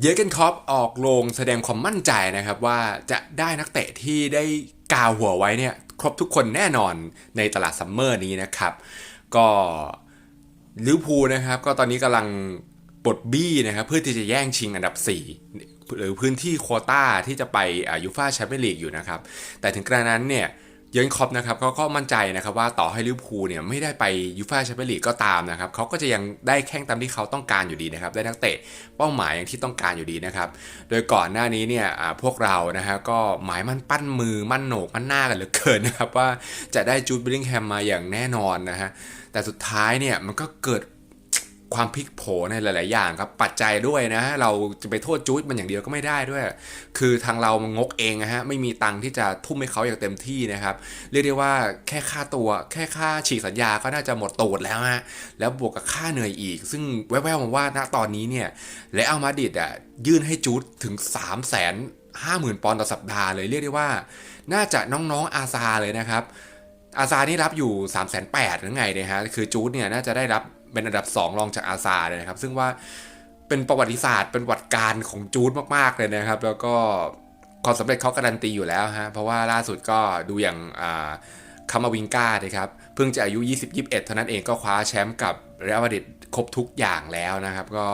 เยอร์เกนคอปออกโรงแสดงความมั่นใจนะครับว่าจะได้นักเตะที่ได้กาวหัวไว้เนี่ยครบทุกคนแน่นอนในตลาดซัมเมอร์นี้นะครับ ก็ลิวพูนะครับ ก็ตอนนี้กำลังปลดบี้นะครับ เพื่อที่จะแย่งชิงอันดับ 4 หรือพื้นที่โควต้าที่จะไปยูฟ่าแชมเปี้ยนลีกอยู่นะครับ แต่ถึงกระนั้นเนี่ย เยอร์นคอปนะครับเขาก็มั่นใจนะครับว่าต่อให้ลิเวอร์พูลเนี่ยไม่ได้ไปยูฟ่าแชมเปี้ยนลีกก็ตามนะครับเขาก็จะยังได้แข่งตามที่เขาต้องการอยู่ดีนะครับได้นักเตะเป้าหมายอย่างที่ต้องการอยู่ดีนะครับโดยก่อนหน้านี้เนี่ยพวกเรานะฮะก็หมายมั่นปั้นมือมั่นโหนกมั่นหน้ากันเหลือเกินนะครับว่าจะได้จูดบิลลิงแฮมมาอย่างแน่นอนนะฮะแต่สุดท้ายเนี่ยมันก็เกิด ความพลิกโผในหลาย ๆ อย่างครับ ปัจจัยด้วยนะ เราจะไปโทษจูดมันอย่างเดียวก็ไม่ได้ด้วย คือทางเรามันงกเองนะฮะ ไม่มีตังค์ที่จะทุ่มให้เขาอย่างเต็มที่นะครับ เรียกได้ว่าแค่ค่าตัว แค่ค่าฉีกสัญญาก็น่าจะหมดตูดแล้วฮะ แล้วบวกกับค่าเหนื่อยอีก ซึ่งแว่วๆมาว่าณตอนนี้เนี่ย และเอามาดิดอะยื่นให้จูดถึง3 5 0 0 0 0 ปอนด์ต่อสัปดาห์เลยเรียกได้ว่า น่าจะน้องๆอาซาเลยนะครับอาซานี่รับอยู่ 3 8 0 0 0หรือไงเนี่ยฮะ คือจูดเนี่ยน่าจะได้รับเป็นอันดับ 2 รองจากอาซาเลยนะครับ ซึ่งว่าเป็นประวัติศาสตร์เป็นวัติการของจูดมากๆเลยนะครับ แล้วก็ความสำเร็จเขาการันตีอยู่แล้วฮะเพราะว่าล่าสุดก็ดูอย่างคามาวิงกานะครับเพิ่งจะอายุ 20-21 เท่านั้นเองก็คว้าแชมป์กับเรอัลมาดริดครบทุกอย่างแล้วนะครับ ก็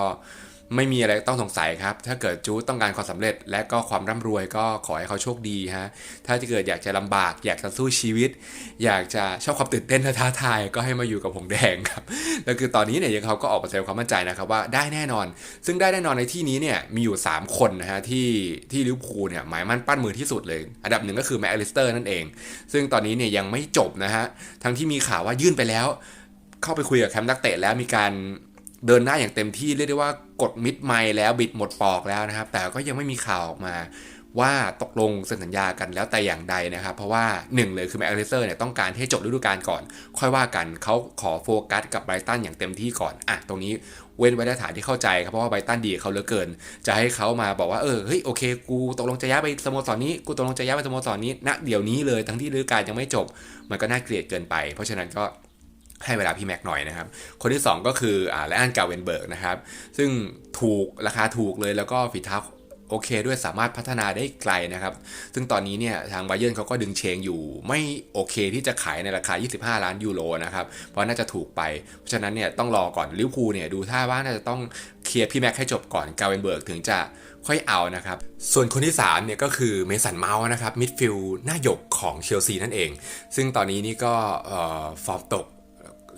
ไม่มีอะไรต้องสงสัยครับ ถ้าเกิดจูดต้องการความสำเร็จ และก็ความร่ำรวยก็ขอให้เขาโชคดีฮะ ถ้าจะเกิดอยากจะลำบาก อยากจะสู้ชีวิต อยากจะชอบความตื่นเต้นท้าทาย ก็ให้มาอยู่กับหงแดงครับ แล้วคือตอนนี้เนี่ยยังเขาก็ออกมาแสดงความมั่นใจนะครับว่าได้แน่นอน ซึ่งได้แน่นอนในที่นี้เนี่ยมีอยู่ 3 คนนะฮะที่ที่ลิเวอร์พูเนี่ยหมายมั่นปั้นมือที่สุดเลย อันดับหนึ่งก็คือแมคอลิสเตอร์นั่นเอง ซึ่งตอนนี้เนี่ยยังไม่จบนะฮะ ทั้งที่มีข่าวว่ายื่นไปแล้ว เข้าไปคุยกับแคมป์นักเตะแล้วมีการ เดินหน้าอย่างเต็มที่เรียกได้ว่ากดมิดไมล์แล้วบิดหมดปอกแล้วนะครับ แต่ก็ยังไม่มีข่าวออกมาว่าตกลงเซ็นสัญญากันแล้วแต่อย่างใดนะครับ เพราะว่าหนึ่งเลยคือแมคอลเตอร์เนี่ยต้องการให้จบฤดูกาลก่อน ค่อยว่ากันเขาขอโฟกัสกับไบรตันอย่างเต็มที่ก่อนอะตรงนี้เว้นไว้ในฐานที่เข้าใจครับ เพราะว่าไบรตันดีเขาเหลือเกิน จะให้เขามาบอกว่าเออเฮ้ยโอเค กูตกลงจะย้ายไปสโมสรนี้ กูตกลงจะย้ายไปสโมสรนี้ณเดี๋ยวนี้เลยทั้งที่ฤดูกาลยังไม่จบ มันก็น่าเกลียดเกินไป เพราะฉะนั้นก็ ให้เวลาพี่แม็กหน่อยนะครับ คนที่ 2 ก็คืออ่าแลอันกาเวนเบิร์กนะครับ ซึ่งถูกราคาถูกเลยแล้วก็ฝีเท้าโอเคด้วยสามารถพัฒนาได้ไกลนะครับ ซึ่งตอนนี้เนี่ยทางไบเยนเขาก็ดึงเชงอยู่ไม่โอเคที่จะขายในราคา 25 ล้านยูโรนะครับ เพราะน่าจะถูกไป เพราะฉะนั้นเนี่ยต้องรอก่อนลิวพูเนี่ยดูท่าว่าน่าจะต้องเคลียร์พี่แม็กให้จบก่อนกาเวนเบิร์กถึงจะค่อยเอานะครับ ส่วนคนที่3เนี่ยก็คือเมสันเมาส์นะครับมิดฟิลด์หน้าหยกของเชลซีนั่นเอง ซึ่งตอนนี้นี่ก็ฟอร์มตก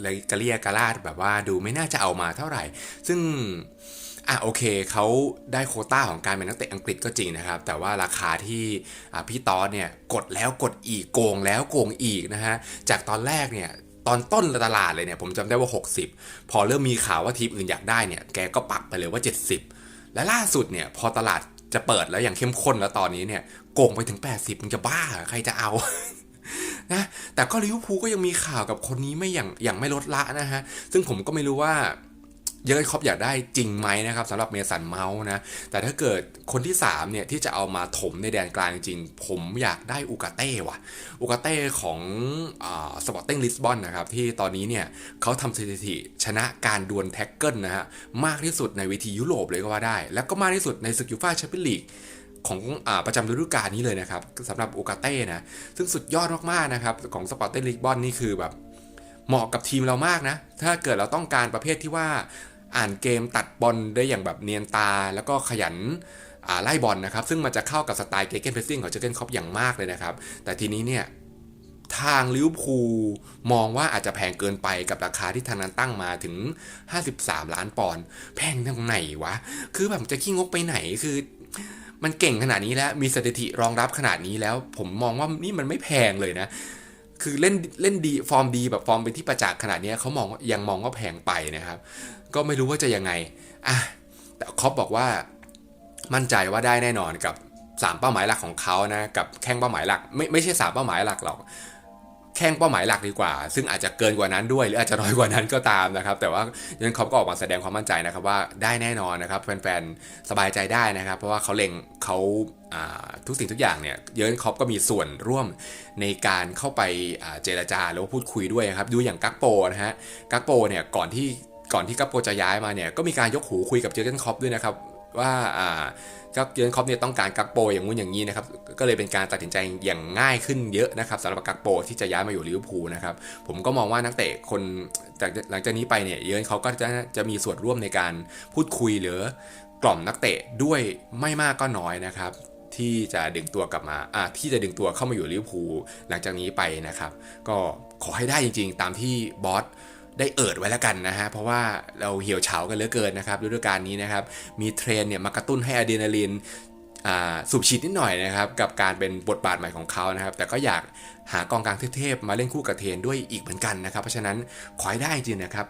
เลยกะเลียกระลาดแบบว่าดูไม่น่าจะเอามาเท่าไหร่ ซึ่งอะโอเคเขาได้โคต้าของการเป็นนักเตะอังกฤษก็จริงนะครับ แต่ว่าราคาที่พี่ตอนเนี่ยกดแล้วกดอีกโกงแล้วโกงอีกนะฮะจากตอนแรกเนี่ยตอนต้นตลาดเลยเนี่ยผมจำได้ว่า 60 พอเริ่มมีข่าวว่าทีมอื่นอยากได้เนี่ยแกก็ปักไปเลยว่า 70 และล่าสุดเนี่ยพอตลาดจะเปิดแล้วอย่างเข้มข้นแล้วตอนนี้เนี่ยโกงไปถึง 80 มันจะบ้าใครจะเอา นะแต่ก็ลิเวอร์พูลก็ยังมีข่าวกับคนนี้ไม่อย่างอย่างไม่ลดละนะฮะซึ่งผมก็ไม่รู้ว่าเยอร์เกนคอปอยากได้จริงไหมนะครับสำหรับเมสันเมาส์นะแต่ถ้าเกิดคนที่ 3 เนี่ย ที่จะเอามาถมในแดนกลางจริง ผมอยากได้อูกาเต้ว่ะอูกาเต้ของสปอร์ติ้งลิสบอนนะครับ ที่ตอนนี้เนี่ยเขาทำสถิติชนะการดวลแท็กเกิลนะฮะ มากที่สุดในเวทียุโรปเลยก็ว่าได้ แล้วก็มากที่สุดในศึกยูฟ่าแชมเปี้ยนลีก ของอประจำฤดูกาลนี้เลยนะครับสำหรับโอกาเต้นะ ซึ่งสุดยอดมากๆนะครับของสปอร์ตเตลิกบอนนี่คือแบบเหมาะกับทีมเรามากนะ ถ้าเกิดเราต้องการประเภทที่ว่าอ่านเกมตัดบอลได้อย่างแบบเนียนตา แล้วก็ขยันไล่บอลนะครับ ซึ่งมันจะเข้ากับสไตล์เกเกนเพรสซิ่งของเจเกนคอปอย่างมากเลยนะครับ แต่ทีนี้เนี่ยทางลิเวอร์พูลมองว่าอาจจะแพงเกินไปกับราคาที่ทางนั้นตั้งมาถึง 53 ล้านปอนด์แพงตรงไหนวะ คือแบบจะขี้งกไปไหน คือ มันเก่งขนาดนี้แล้วมีสถิติรองรับขนาดนี้แล้ว ผมมองว่านี่มันไม่แพงเลยนะ คือเล่นเล่นดีฟอร์มดีแบบฟอร์มเป็นที่ประจักษ์ขนาดนี้เขามองยังมองว่าแพงไปนะครับ ก็ไม่รู้ว่าจะยังไงอะแต่คอปบอกว่ามั่นใจว่าได้แน่นอนกับ 3 เป้าหมายหลักของเขานะกับแข้งเป้าหมายหลัก ไม่ไม่ใช่ 3 เป้าหมายหลักหรอก แข่งเป้าหมายหลักดีกว่า ซึ่งอาจจะเกินกว่านั้นด้วยหรืออาจจะน้อยกว่านั้นก็ตามนะครับ แต่ว่ายันคอปก็ออกมาแสดงความมั่นใจนะครับว่าได้แน่นอนนะครับแฟนๆสบายใจได้นะครับ เพราะว่าเขาเล็งเขาทุกสิ่งทุกอย่างเนี่ยเยินคอปก็มีส่วนร่วมในการเข้าไปเจรจาหรือว่าพูดคุยด้วยครับดูอย่างกักโปนะฮะกักโปเนี่ยก่อนที่ก่อนที่กักโปจะย้ายมาเนี่ยก็มีการยกหูคุยกับเจอร์เกนคอปด้วยนะครับ ว่าอ่าเจ้าเยนคอปเนี่ยต้องการกักโปอย่างงู้นอย่างนี้นะครับก็เลยเป็นการตัดสินใจอย่างง่ายขึ้นเยอะนะครับสำหรับกักโปที่จะย้ายมาอยู่ลิเวอร์พูลนะครับผมก็มองว่านักเตะคนจากหลังจากนี้ไปเนี่ยเยนเขาก็จะจะมีส่วนร่วมในการพูดคุยหรือกล่อมนักเตะด้วยไม่มากก็น้อยนะครับที่จะดึงตัวกลับมาอ่าที่จะดึงตัวเข้ามาอยู่ลิเวอร์พูลหลังจากนี้ไปนะครับ ก็ขอให้ได้จริงๆ ตามที่บอส ได้เอิดไว้แล้วกันนะฮะ เพราะว่าเราเหี่ยวเฉากันเหลือเกินนะครับฤดูกาลนี้นะครับ มีเทรนเนี่ยมากระตุ้นให้อะดรีนาลีนสูบฉีดนิดหน่อยนะครับ กับการเป็นบทบาทใหม่ของเขานะครับ แต่ก็อยากหากองกลางเทพๆมาเล่นคู่กับเทนด้วยอีกเหมือนกันนะครับ เพราะฉะนั้นขอให้ได้จริงนะครับ